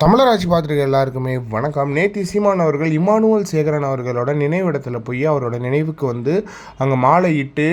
தமிழராட்சி பார்த்துருக்க எல்லாருக்குமே வணக்கம். நேத்தி சீமான் அவர்கள் இமானுவல் சேகரன் அவர்களோட நினைவிடத்தில் போய் அவரோட நினைவுக்கு வந்து அங்கே மாலை இட்டு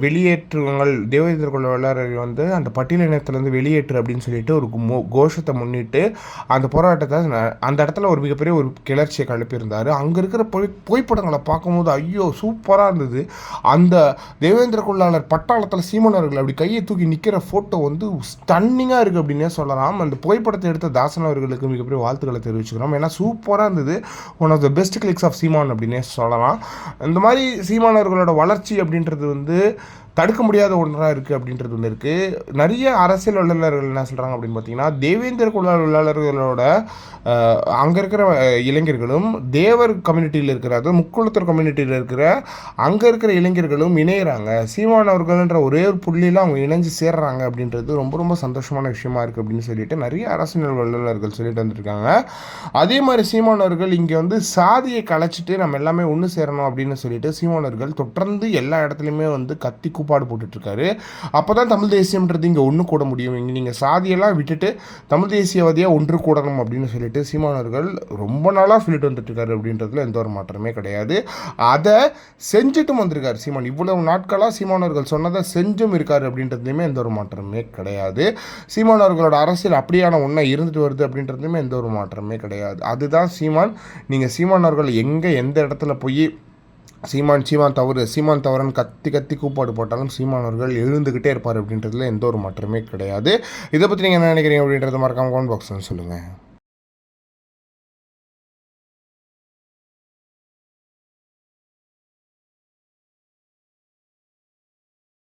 வெளியேற்றுங்கள் தேவேந்திர குல வந்து அந்த பட்டியலினத்திலேருந்து வெளியேற்று அப்படின்னு சொல்லிட்டு ஒரு மோ கோஷத்தை முன்னிட்டு அந்த போராட்டத்தை ந- அந்த இடத்துல ஒரு மிகப்பெரிய ஒரு கிளர்ச்சியை கிளப்பியிருந்தார். அங்கே இருக்கிற புகை புகைப்படங்களை பார்க்கும்போது ஐயோ சூப்பராக இருந்தது. அந்த தேவேந்திர கொள்ளாளர் பட்டாளத்தில் சீமான் அவர்கள் அப்படி கையை தூக்கி நிற்கிற ஃபோட்டோ வந்து ஸ்டன்னிங்காக இருக்குது அப்படின்னே சொல்லலாம். அந்த புகைப்படத்தை எடுத்த தாசன் அவர்களுக்கு மிகப்பெரிய வாழ்த்துக்களை தெரிவிச்சுக்கிறோம். ஏன்னா சூப்பராக இருந்தது. One of the best clicks of Seeman அப்படின்னே சொல்லலாம். இந்த மாதிரி சீமானவர்களோட வளர்ச்சி அப்படின்றது வந்து தடுக்க முடியாத ஒன்றாக இருக்குது அப்படின்றது ஒன்று இருக்குது நிறைய அரசியல் வல்லுநர்கள் என்ன சொல்கிறாங்க அப்படின்னு பார்த்தீங்கன்னா தேவேந்திர குல வல்லாளர்களோட அங்கே இருக்கிற இளைஞர்களும் தேவர் கம்யூனிட்டியில் இருக்கிற அதாவது முக்குளத்தூர் கம்யூனிட்டியில் இருக்கிற அங்கே இருக்கிற இளைஞர்களும் இணையிறாங்க. சீமானவர்கள்ன்ற ஒரே ஒரு புள்ளியில் அவங்க இணைஞ்சு சேர்றாங்க அப்படின்றது ரொம்ப ரொம்ப சந்தோஷமான விஷயமா இருக்குது அப்படின்னு சொல்லிட்டு நிறைய அரசியல் வல்லுநர்கள் சொல்லிட்டு வந்திருக்காங்க. அதே மாதிரி சீமானவர்கள் இங்கே வந்து சாதியை கலைச்சிட்டு நம்ம எல்லாமே ஒன்று சேரணும் அப்படின்னு சொல்லிட்டு சீமானவர்கள் தொடர்ந்து எல்லா இடத்துலையுமே வந்து கத்தி கூப்பாடு போட்டுட்ருக்காரு. அப்போ தான் தமிழ் தேசியம்ன்றது இங்கே ஒன்று கூட முடியும். இங்கே நீங்கள் சாதியெல்லாம் விட்டுட்டு தமிழ் தேசியவாதியாக ஒன்று கூடணும் அப்படின்னு சொல்லிட்டு சீமானவர்கள் ரொம்ப நாளாக சொல்லிட்டு வந்துட்டுருக்காரு அப்படின்றதுல எந்த ஒரு மாற்றமே கிடையாது. அதை செஞ்சுட்டும் வந்திருக்காரு சீமான். இவ்வளவு நாட்களாக சீமானவர்கள் சொன்னதை செஞ்சும் இருக்கார் அப்படின்றதுலையுமே எந்த ஒரு மாற்றமே கிடையாது. சீமானவர்களோட அரசியல் அப்படியான ஒன்றா இருந்துட்டு வருது அப்படின்றதுலையுமே எந்த ஒரு மாற்றமே கிடையாது. அதுதான் சீமான். நீங்கள் சீமானவர்கள் எங்கே எந்த இடத்துல போய் சீமான் சீமான் தவறு சீமான் தவறுன்னு கத்தி கத்தி கூப்பாடு போட்டாலும் சீமான் அவர்கள் எழுந்துக்கிட்டே இருப்பார் அப்படின்றதுல எந்த ஒரு மாற்றமே கிடையாது. இதை பற்றி நீங்கள் என்ன நினைக்கிறீங்க அப்படின்றத மறக்காமல் கமெண்ட் பாக்ஸில் சொல்லுங்கள்